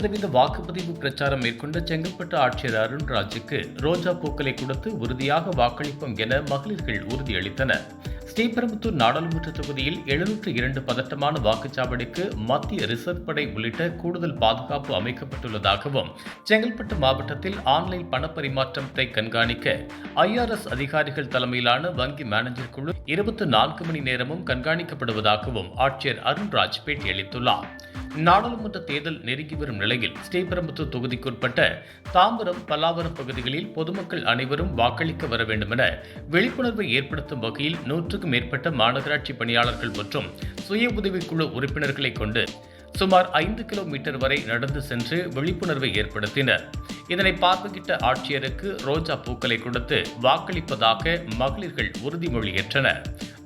சதவீத வாக்குப்பதிவு பிரச்சாரம் மேற்கொண்ட செங்கல்பட்டு ஆட்சியர் அருண்ராஜுக்கு ரோஜா பூக்களை கொடுத்து உறுதியாக வாக்களிப்போம் என மகளிர்கள் உறுதியளித்தனர். ஸ்ரீபெரும்புத்தூர் நாடாளுமன்ற தொகுதியில் எழுநூற்று இரண்டு பதட்டமான வாக்குச்சாவடிக்கு மத்திய ரிசர்வ் படை உள்ளிட்ட கூடுதல் பாதுகாப்பு அமைக்கப்பட்டுள்ளதாகவும் செங்கல்பட்டு மாவட்டத்தில் ஆன்லைன் பணப்பரிமாற்றத்தை கண்காணிக்க ஐஆர்எஸ் அதிகாரிகள் தலைமையிலான வங்கி மேனேஜர் குழு இருபத்தி நான்கு மணி நேரமும் கண்காணிக்கப்படுவதாகவும் ஆட்சியர் அருண்ராஜ் பேட்டியளித்துள்ளார். நாடாளுமன்ற தேர்தல் நெருங்கி வரும் நிலையில் ஸ்ரீபெரும்புத்தூர் தொகுதிக்குட்பட்ட தாம்பரம் பல்லாவரம் பகுதிகளில் பொதுமக்கள் அனைவரும் வாக்களிக்க வர வேண்டும் என விழிப்புணர்வை ஏற்படுத்தும் வகையில் நூற்றுக்கும் மேற்பட்ட மாநகராட்சி பணியாளர்கள் மற்றும் சுய உதவிக்குழு உறுப்பினர்களை கொண்டு சுமார் ஐந்து கிலோமீட்டர் வரை நடந்து சென்று விழிப்புணர்வை ஏற்படுத்தினர். இதனை பார்வையிட்ட ஆட்சியருக்கு ரோஜா பூக்களை கொடுத்து வாக்களிப்பதாக மகளிர்கள் உறுதிமொழியேற்றனர்.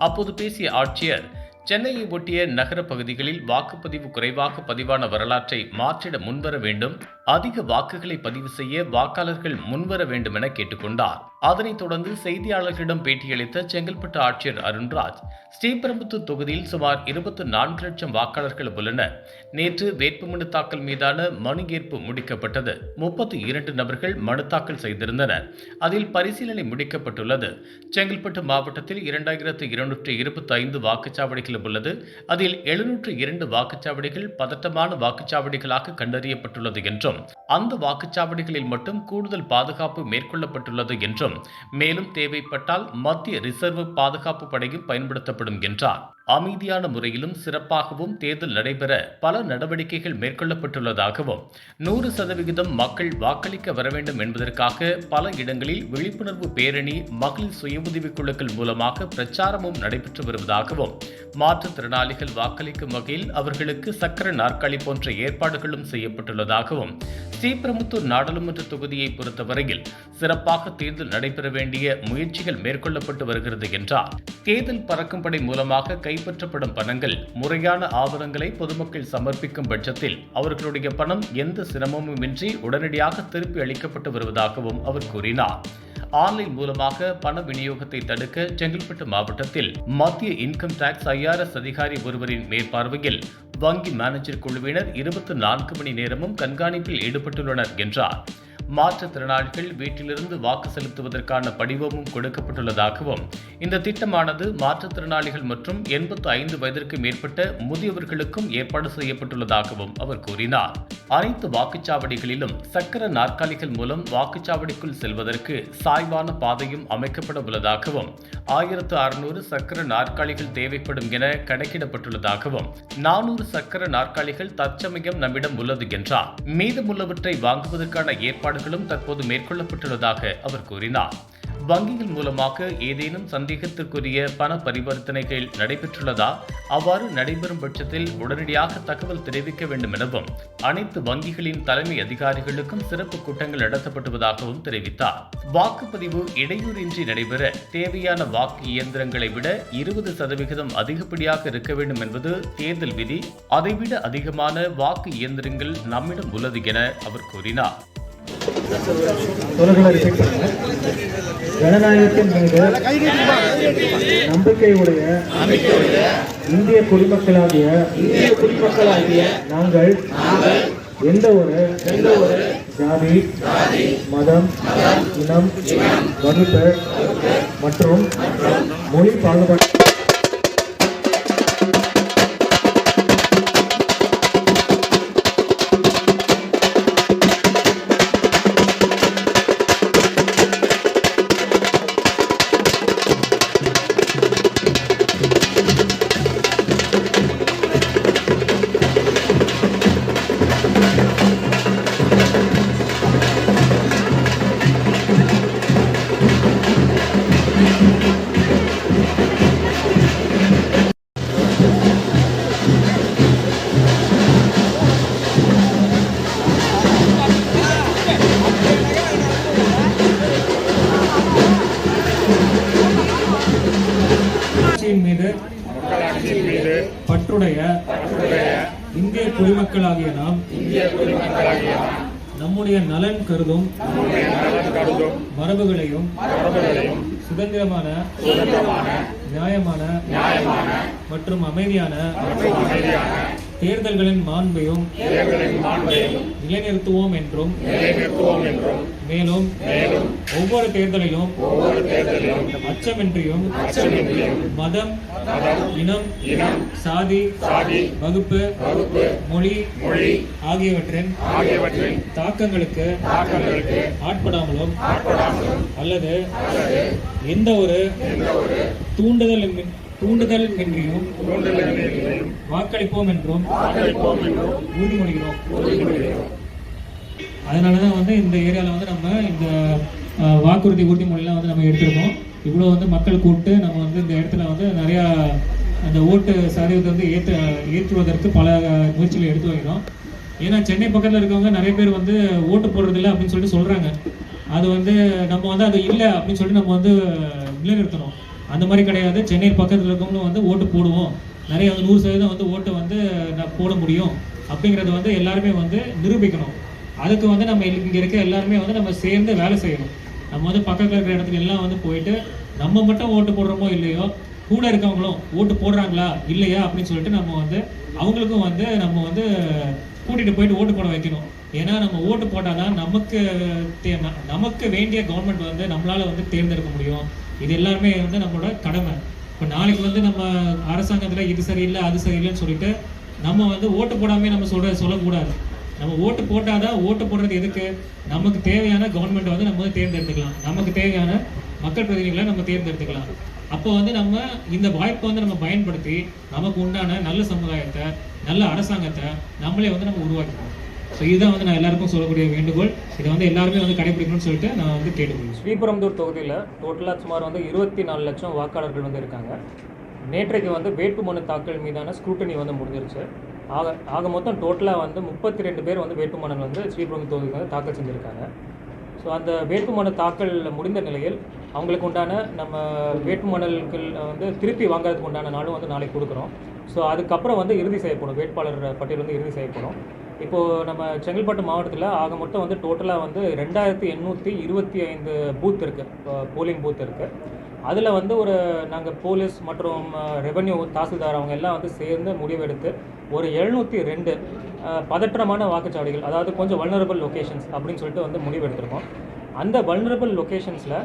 அப்போது பேசிய ஆட்சியர் சென்னையை ஒட்டிய நகர பகுதிகளில் வாக்குப்பதிவு குறைவாக பதிவான வரலாற்றை மாற்றிட முன்வர வேண்டும். அதிக வாக்குகளை பதிவு செய்ய வாக்காளர்கள் முன்வர வேண்டும் என கேட்டுக்கொண்டார். அதனைத் தொடர்ந்து செய்தியாளர்களிடம் பேட்டியளித்த செங்கல்பட்டு ஆட்சியர் அருண்ராஜ் ஸ்ரீபெரும்புத்தூர் தொகுதியில் சுமார் இருபத்தி நான்கு லட்சம் வாக்காளர்கள் உள்ளனர் நேற்று வேட்புமனு தாக்கல் மீதான மனு ஏற்பு முடிக்கப்பட்டது. முப்பத்தி இரண்டு நபர்கள் மனு தாக்கல் செய்திருந்தனர். அதில் பரிசீலனை முடிக்கப்பட்டுள்ளது. செங்கல்பட்டு மாவட்டத்தில் இரண்டாயிரத்து இருநூற்று இருபத்தி ஐந்து வாக்குச்சாவடிகள் உள்ளது. அதில் எழுநூற்று இரண்டு வாக்குச்சாவடிகள் பதட்டமான வாக்குச்சாவடிகளாக கண்டறியப்பட்டுள்ளது என்றும் அந்த வாக்குச்சாவடிகளில் மட்டும் கூடுதல் பாதுகாப்பு மேற்கொள்ளப்பட்டுள்ளது என்றும் மேலும் தேவைப்பட்டால் மத்திய ரிசர்வ் பாதுகாப்பு படையும் பயன்படுத்தப்படும் என்றார். அமைதியான முறையிலும் சிறப்பாகவும் தேர்தல் நடைபெற பல நடவடிக்கைகள் மேற்கொள்ளப்பட்டுள்ளதாகவும் நூறு சதவிகிதம் மக்கள் வாக்களிக்க வர வேண்டும் என்பதற்காக பல இடங்களில் விழிப்புணர்வு பேரணி மகளிர் சுய உதவிக் குழுக்கள் மூலமாக பிரச்சாரமும் நடைபெற்று வருவதாகவும் மாற்றுத்திறனாளிகள் வாக்களிக்கும் வகையில் அவர்களுக்கு சக்கர நாற்காலி போன்ற ஏற்பாடுகளும் செய்யப்பட்டுள்ளதாகவும் ஸ்ரீபெரும்புத்தூர் நாடாளுமன்ற தொகுதியை பொறுத்தவரையில் சிறப்பாக தேர்தல் நடைபெற வேண்டிய முயற்சிகள் மேற்கொள்ளப்பட்டு வருகிறது என்றார். தேர்தல் பறக்கும் படை மூலமாக கைப்பற்றப்படும் பணங்கள் முறையான ஆவணங்களை பொதுமக்கள் சமர்ப்பிக்கும் பட்சத்தில் அவர்களுடைய பணம் எந்த சிரமமுமின்றி உடனடியாக திருப்பி அளிக்கப்பட்டு வருவதாகவும் அவர் கூறினார். ஆன்லைன் மூலமாக பண விநியோகத்தை தடுக்க செங்கல்பட்டு மாவட்டத்தில் மத்திய இன்கம் டாக்ஸ் ஐஆர்எஸ் அதிகாரி ஒருவரின் மேற்பார்வையில் வங்கி மேனேஜர் குழுவினர் இருபத்தி நான்கு மணி நேரமும் கண்காணிப்பில் ஈடுபட்டுள்ளனர் என்றார். மாற்றுத்திறனாளிகள் வீட்டிலிருந்து வாக்கு செலுத்துவதற்கான படிவமும் கொடுக்கப்பட்டுள்ளதாகவும் இந்த திட்டமானது மாற்றுத்திறனாளிகள் மற்றும் எண்பத்து ஐந்து வயதிற்கு மேற்பட்ட முதியவர்களுக்கும் ஏற்பாடு செய்யப்பட்டுள்ளதாகவும் அவர் கூறினார். அனைத்து வாக்குச்சாவடிகளிலும் சக்கர நாற்காலிகள் மூலம் வாக்குச்சாவடிக்குள் செல்வதற்கு சாய்வான பாதையும் அமைக்கப்பட உள்ளதாகவும் ஆயிரத்து அறுநூறு சக்கர நாற்காலிகள் தேவைப்படும் என கணக்கிடப்பட்டுள்ளதாகவும் நானூறு சக்கர நாற்காலிகள் தற்சமயம் நம்மிடம் உள்ளது என்றார். மீதமுள்ளவற்றை வாங்குவதற்கான ஏற்பாடுகளும் தற்போது மேற்கொள்ளப்பட்டுள்ளதாக அவர் கூறினார். வங்கிகள் மூலமாக ஏதேனும் சந்தேகத்திற்குரிய பண பரிவர்த்தனைகள் நடைபெற்றுள்ளதா? அவ்வாறு நடைபெறும் பட்சத்தில் உடனடியாக தகவல் தெரிவிக்க வேண்டும் எனவும் அனைத்து வங்கிகளின் தலைமை அதிகாரிகளுக்கும் சிறப்பு கூட்டங்கள் நடத்தப்பட்டுவதாகவும் தெரிவித்தார். வாக்குப்பதிவு இடையூறின்றி நடைபெற தேவையான வாக்கு இயந்திரங்களை விட இருபது சதவிகிதம் அதிகப்படியாக இருக்க வேண்டும் என்பது தேர்தல் விதி. அதைவிட அதிகமான வாக்கு இயந்திரங்கள் நம்மிடம் உள்ளது என அவர் கூறினார். தொடர்களை பண்ணுங்க. ஜனநாயகத்தின் மீது நம்பிக்கையுடைய இந்திய குடிமக்களாகிய இந்திய குடிமக்களாகிய நாங்கள் எந்த ஒரு எந்த ஒரு ஜாதி மதம் இனம் வகுப்பு மற்றும் மொழி பாகுபாடு பற்றுடைய இந்திய குடிமக்களாகிய நாம் நம்முடைய நலன் கருதும் மரபுகளையும் சுதந்திரமான நியாயமான மற்றும் அமைதியான தேர்தல்களின் மாண்பையும் நிலைநிறுத்துவோம் என்றும் மேலும் ஒவ்வொரு தேர்தலிலும் அச்சமின்றியும் மதம் இனம் சாதி வகுப்பு மொழி ஆகியவற்றின் தாக்கங்களுக்கு ஆட்படாமலும் அல்லது எந்த ஒரு தூண்டுதல் தூண்டுதல் இன்றியும் வாக்களிப்போம் என்றும் உறுதிமொழிகிறோம். அதனால தான் வந்து இந்த ஏரியாவில் வந்து நம்ம இந்த வாக்குறுதி உறுதிமொழிலாம் வந்து நம்ம எடுத்திருக்கோம். இவ்வளோ வந்து மக்கள் கூப்பிட்டு நம்ம வந்து இந்த இடத்துல வந்து நிறையா அந்த ஓட்டு சதவீதத்தை வந்து ஏற்ற ஏற்றுவதற்கு பல முயற்சிகளை எடுத்து வைக்கிறோம் ஏன்னா சென்னை பக்கத்தில் இருக்கவங்க நிறைய பேர் வந்து ஓட்டு போடுறதில்ல அப்படின்னு சொல்லிட்டு சொல்கிறாங்க அது வந்து நம்ம வந்து அது இல்லை அப்படின்னு சொல்லிட்டு நம்ம வந்து நிலைநிறுத்தணும். அந்த மாதிரி கிடையாது. சென்னை பக்கத்தில் இருக்கவங்களும் வந்து ஓட்டு போடுவோம். நிறைய வந்து நூறு சதவீதம் வந்து ஓட்டு வந்து நான் போட முடியும். அப்படிங்கிறத வந்து எல்லாருமே வந்து நிரூபிக்கணும். அதுக்கு வந்து நம்ம இங்கே இருக்க எல்லாருமே வந்து நம்ம சேர்ந்து வேலை செய்யணும். நம்ம வந்து பக்கத்தில் இருக்கிற இடத்துக்கு எல்லாம் வந்து போயிட்டு நம்ம மட்டும் ஓட்டு போடுறோமோ இல்லையோ கூட இருக்கவங்களும் ஓட்டு போடுறாங்களா இல்லையா அப்படின்னு சொல்லிட்டு நம்ம வந்து அவங்களுக்கும் வந்து நம்ம வந்து கூட்டிட்டு போயிட்டு ஓட்டு போட வைக்கணும். ஏன்னா நம்ம ஓட்டு போட்டாதான் நமக்கு தே- நமக்கு வேண்டிய கவர்மெண்ட் வந்து நம்மளால் வந்து தேர்ந்தெடுக்க முடியும். இது எல்லாமே வந்து நம்மளோட கடமை. இப்போ நாளைக்கு வந்து நம்ம அரசாங்கத்தில் இது சரியில்லை அது சரியில்லைன்னு சொல்லிட்டு நம்ம வந்து ஓட்டு போடாமே நம்ம சொல்ற சொல்லக்கூடாது. நம்ம ஓட்டு போட்டாதான் ஓட்டு போடுறது எதுக்கு? நமக்கு தேவையான கவர்மெண்ட் வந்து நம்ம வந்து தேர்ந்தெடுத்துக்கலாம். நமக்கு தேவையான மக்கள் பிரதிநிதிகளை நம்ம தேர்ந்தெடுத்துக்கலாம். அப்போ வந்து நம்ம இந்த வாய்ப்பை வந்து நம்ம பயன்படுத்தி நமக்கு உண்டான நல்ல சமுதாயத்தை நல்ல அரசாங்கத்தை நம்மளே வந்து நம்ம உருவாக்கிக்கலாம் ஸோ இதுதான் வந்து நான் எல்லாருக்கும் சொல்லக்கூடிய வேண்டுகோள். இதை வந்து எல்லாருமே வந்து கடைபிடிக்கணும்னு சொல்லிட்டு நான் வந்து கேட்டுக்கொள்கிறேன். ஸ்ரீபெரும்புதூர் தொகுதியில் டோட்டலாக சுமார் வந்து இருபத்தி நாலு லட்சம் வாக்காளர்கள் வந்து இருக்காங்க. நேற்றைக்கு வந்து வேட்புமனு தாக்கல் மீதான ஸ்க்ரூட்டனி வந்து முடிஞ்சிருச்சு. ஆக ஆக மொத்தம் டோட்டலாக வந்து முப்பத்தி ரெண்டு பேர் வந்து வேட்புமனு வந்து ஸ்ரீபெரும்புதூர் தொகுதிக்கு வந்து தாக்கல் செஞ்சுருக்காங்க. ஸோ அந்த வேட்புமனு தாக்கல் முடிந்த நிலையில் அவங்களுக்கு உண்டான நம்ம வேட்புமனுக்கள் வந்து திருப்பி வாங்குறதுக்கு உண்டான நாளும் வந்து நாளைக்கு கொடுக்குறோம். ஸோ அதுக்கப்புறம் வந்து இறுதி செய்யப்படும். வேட்பாளர் பட்டியல் வந்து இறுதி செய்யப்படும். இப்போது நம்ம செங்கல்பட்டு மாவட்டத்தில் ஆக மொத்தம் வந்து டோட்டலாக வந்து ரெண்டாயிரத்தி எண்ணூற்றி இருபத்தி ஐந்து பூத் இருக்குது போலிங் பூத் இருக்குது அதில் வந்து ஒரு நாங்கள் போலீஸ் மற்றும் ரெவென்யூ தாசில்தார் அவங்க எல்லாம் வந்து சேர்ந்து முடிவெடுத்து ஒரு எழுநூற்றி ரெண்டு பதற்றமான வாக்குச்சாவடிகள் அதாவது கொஞ்சம் வல்னரபிள் லொக்கேஷன்ஸ் அப்படின்னு சொல்லிட்டு வந்து முடிவெடுத்திருக்கோம். அந்த வல்னரபிள் லொக்கேஷன்ஸில்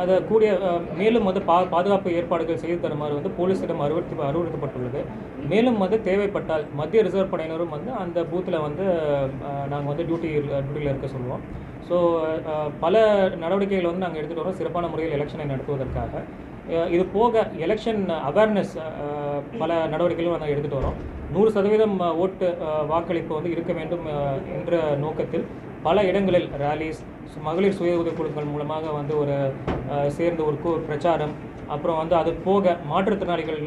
அதை கூடிய மேலும் வந்து பா பாதுகாப்பு ஏற்பாடுகள் செய்து தருமாறு வந்து போலீஸிடம் அறிவுறுத்தி அறிவுறுத்தப்பட்டுள்ளது மேலும் வந்து தேவைப்பட்டால் மத்திய ரிசர்வ் படையினரும் வந்து அந்த பூத்தில் வந்து நாங்கள் வந்து டியூட்டி டியூட்டியில் இருக்க சொல்லுவோம். ஸோ பல நடவடிக்கைகள் வந்து நாங்கள் எடுத்துகிட்டு வரோம். சிறப்பான முறையில் எலெக்ஷனை நடத்துவதற்காக. இது போக எலெக்ஷன் அவேர்னஸ் பல நடவடிக்கைகளும் நாங்கள் எடுத்துகிட்டு வரோம். நூறு சதவீதம் ஓட்டு வாக்களிப்பு வந்து இருக்க வேண்டும் என்ற நோக்கத்தில் பல இடங்களில் ரேலிஸ் மகளிர் சுய உதவி குழுக்கள் மூலமாக வந்து ஒரு சேர்ந்த சேர்ந்து ஒரு பிரச்சாரம் அப்புறம் வந்து அது போக மாற்றுத்திறனாளிகள்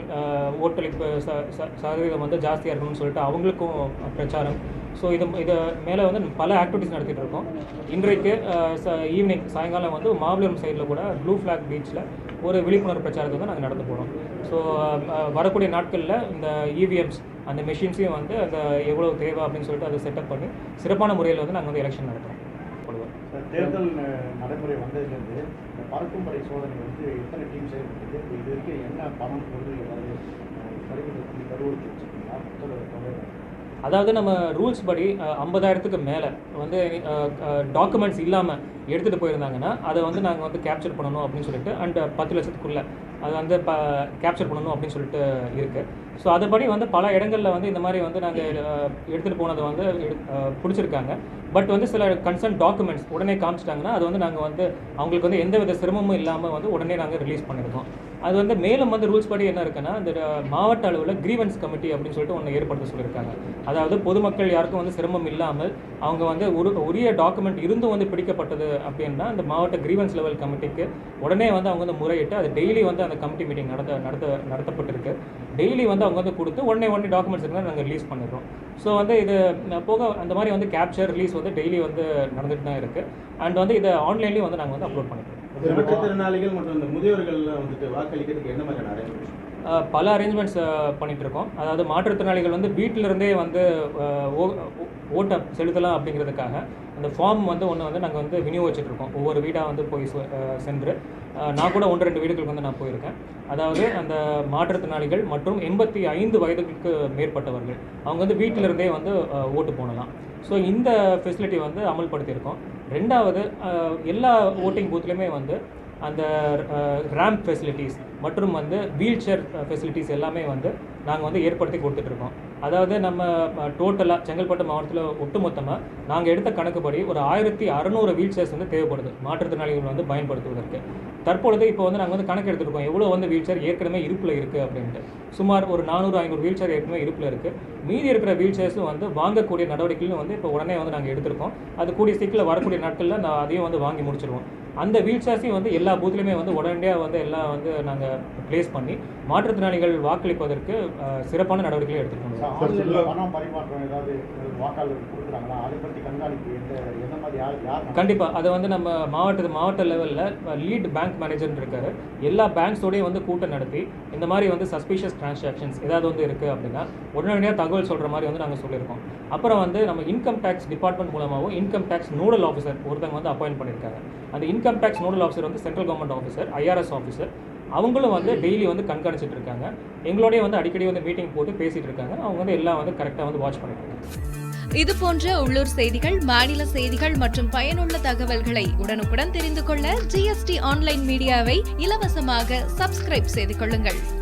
ஓட்டளிப்பு ச ச- சதவீதம் வந்து ஜாஸ்தியாக இருக்கணும்னு சொல்லிட்டு அவங்களுக்கும் பிரச்சாரம். ஸோ இது இது மேலே வந்து பல ஆக்டிவிட்டிஸ் நடத்திட்டு இருக்கோம். இன்றைக்கு ஈவினிங் சாயங்காலம் வந்து மாபலிபுரம் சைடில் கூட ப்ளூ ஃப்ளாக் பீச்சில் ஒரு விழிப்புணர்வு பிரச்சாரத்தை வந்து நாங்கள் நடந்து போகிறோம் ஸோ வரக்கூடிய நாட்களில் இந்த இவிஎம்ஸ் அந்த மெஷின்ஸையும் வந்து அந்த எவ்வளோ தேவை அப்படின்னு சொல்லிட்டு அதை செட்டப் பண்ணி சிறப்பான முறையில் வந்து நாங்கள் வந்து எலெக்ஷன் நடத்துகிறோம் தேர்தல் நடைமுறை வந்ததுலேருந்து இந்த பறக்கும் படை சோதனை வந்து எத்தனை டீம் செயல்பட்டது? இப்போ இது வரைக்கும் என்ன பணம் பொருள் ஏதாவது வச்சுருக்கீங்களா? தொகை அதாவது நம்ம ரூல்ஸ் படி ஐம்பதாயிரத்துக்கு மேலே வந்து டாக்குமெண்ட்ஸ் இல்லாமல் எடுத்துகிட்டு போயிருந்தாங்கன்னா அதை வந்து நாங்கள் வந்து கேப்சர் பண்ணணும் அப்படின்னு சொல்லிட்டு அண்ட் பத்து லட்சத்துக்குள்ளே அது வந்து ப கேப்சர் பண்ணணும் அப்படின்னு சொல்லிட்டு இருக்குது ஸோ அதுபடி வந்து பல இடங்களில் வந்து இந்த மாதிரி வந்து நாங்கள் எடுத்துகிட்டு போனதை வந்து எடு- பிடிச்சிருக்காங்க. பட் வந்து சில கன்சர்ன் டாக்குமெண்ட்ஸ் உடனே காமிச்சிட்டாங்கன்னா அது வந்து நாங்கள் வந்து அவங்களுக்கு வந்து எந்த வித சிரமமும் இல்லாமல் வந்து உடனே நாங்கள் ரிலீஸ் பண்ணியிருக்கோம் அது வந்து மேலும் வந்து ரூல்ஸ் படி என்ன இருக்குன்னா இந்த மாவட்ட அளவில் கிரீவன்ஸ் கமிட்டி அப்படின்னு சொல்லிட்டு ஒன்று ஏற்படுத்த சொல்லியிருக்காங்க. அதாவது பொதுமக்கள் யாருக்கும் வந்து சிரமம் இல்லாமல் அவங்க வந்து ஒரு உரிய டாக்குமெண்ட் இருந்தும் வந்து பிடிக்கப்பட்டது அப்படின்னா அந்த மாவட்ட கிரீவன்ஸ் லெவல் கமிட்டிக்கு உடனே வந்து அவங்க வந்து முறையிட்டு அது டெய்லி வந்து அந்த கமிட்டி மீட்டிங் நடத்த நடத்த நடத்தப்பட்டிருக்கு. டெய்லி வந்து அவங்க வந்து கொடுத்து உடனே உடனே டாக்குமெண்ட்ஸ் இருந்தால் நாங்கள் ரிலீஸ் பண்ணிடுறோம். ஸோ வந்து இது போக அந்த மாதிரி வந்து கேப்சர் ரிலீஸ் வந்து டெய்லி வந்து நடந்துட்டு தான் இருக்குது அண்ட் வந்து இதை ஆன்லைன்லேயும் வந்து நாங்கள் வந்து அப்லோட் பண்ணிக்கிறோம். மாற்றுத்திறனாளிகள் மற்றும் இந்த முதியோர்கள்லாம் வந்துட்டு வாக்களிக்கிறதுக்கு என்ன மாதிரியான அஹ் பல அரேஞ்ச்மெண்ட்ஸ் பண்ணிட்டு இருக்கோம் அதாவது மாற்றுத்திறனாளிகள் வந்து வீட்டில இருந்தே வந்து ஓட்டை செலுத்தலாம் அப்படிங்கிறதுக்காக அந்த ஃபார்ம் வந்து ஒன்று வந்து நாங்கள் வந்து விநியோகிச்சுட்டு இருக்கோம் ஒவ்வொரு வீடாக வந்து போய் சென்று நான் கூட ஒன்று ரெண்டு வீடுகளுக்கு வந்து நான் போயிருக்கேன். அதாவது அந்த மாற்றுத்திறனாளிகள் மற்றும் எண்பத்தி ஐந்து வயதுக்கு மேற்பட்டவர்கள் அவங்க வந்து வீட்டில இருந்தே வந்து ஓட்டு போடலாம். ஸோ இந்த ஃபெசிலிட்டி வந்து அமல்படுத்தியிருக்கோம். ரெண்டாவது எல்லா ஓட்டிங் பூத்லேயுமே வந்து அந்த ரேம்ப் ஃபெசிலிட்டிஸ் மற்றும் வந்து வீல் சேர் ஃபெசிலிட்டிஸ் எல்லாமே வந்து நாங்கள் வந்து ஏற்படுத்தி கொடுத்துட்ருக்கோம் அதாவது நம்ம டோட்டலாக செங்கல்பட்டு மாவட்டத்தில் ஒட்டுமொத்தமாக நாங்கள் எடுத்த கணக்குப்படி ஒரு ஆயிரத்தி அறநூறு வீல் சேர்ஸ் வந்து தேவைப்படுது. மாற்றுத்திறனாளிகள் வந்து பயன்படுத்துவதற்கு. தற்பொழுது இப்போ வந்து நாங்கள் வந்து கணக்கு எடுத்துருக்கோம். எவ்வளோ வந்து வீல் சேர் ஏற்கனவே இருப்பில் இருக்குது அப்படின்ட்டு. சுமார் ஒரு நானூறு ஐநூறு வீல் சேர் ஏற்கனவே இருப்பில் இருக்குது மீதி இருக்கிற வீல் சேர்ஸும் வந்து வாங்கக்கூடிய நடவடிக்கைகளும் வந்து இப்போ உடனே வந்து நாங்கள் எடுத்திருக்கோம். அது கூடிய சீக்கிரம் வரக்கூடிய நாட்களில் நான் அதையும் வந்து வாங்கி முடிச்சிருவோம். அந்த வீல் சேர்ஸையும் வந்து எல்லா பூத்லையுமே வந்து உடனடியாக வந்து எல்லாம் வந்து நாங்கள் ப்ளேஸ் பண்ணி மாற்றுத்திறனாளிகள் வாக்களிப்பதற்கு சிறப்பான நடவடிக்கைகளை எடுத்துக்கணும் கண்டிப்பாக அதை வந்து நம்ம மாவட்ட மாவட்ட லெவலில் லீட் பேங்க் மேனேஜர்னு இருக்காரு. எல்லா பேங்க்ஸோடய வந்து கூட்டம் நடத்தி இந்த மாதிரி வந்து சஸ்பீஷியஸ் டிரான்சாக்ஷன்ஸ் ஏதாவது வந்து இருக்குது அப்படின்னா உடனடியாக தகவல் சொல்கிற மாதிரி வந்து நாங்கள் சொல்லியிருக்கோம். அப்புறம் வந்து நம்ம இன்கம் டேக்ஸ் டிபார்ட்மெண்ட் மூலமாகவும் இன்கம் டேக்ஸ் நோடல் ஆஃபீஸர் ஒருத்தவங்க வந்து அப்பாயிண்ட் பண்ணியிருக்காங்க. அந்த இன்கம் டேக்ஸ் நோடல் ஆஃபீஸர் வந்து central government officer IRS officer அவங்களும் வந்து டெய்லி வந்து கண்காணிச்சிட்டு இருக்காங்க. எங்களோடய வந்து அடிக்கடி வந்து மீட்டிங் போட்டு பேசிகிட்டு இருக்காங்க. அவங்க வந்து எல்லாம் வந்து கரெக்டாக வந்து வாட்ச் பண்ணிட்டு இருக்காங்க. இது போன்ற உள்ளூர் செய்திகள் மாநில செய்திகள் மற்றும் பயனுள்ள தகவல்களை உடனுக்குடன் தெரிந்து கொள்ள ஜிஎஸ்டி ஆன்லைன் மீடியாவை இலவசமாக சப்ஸ்கிரைப் செய்து கொள்ளுங்கள்.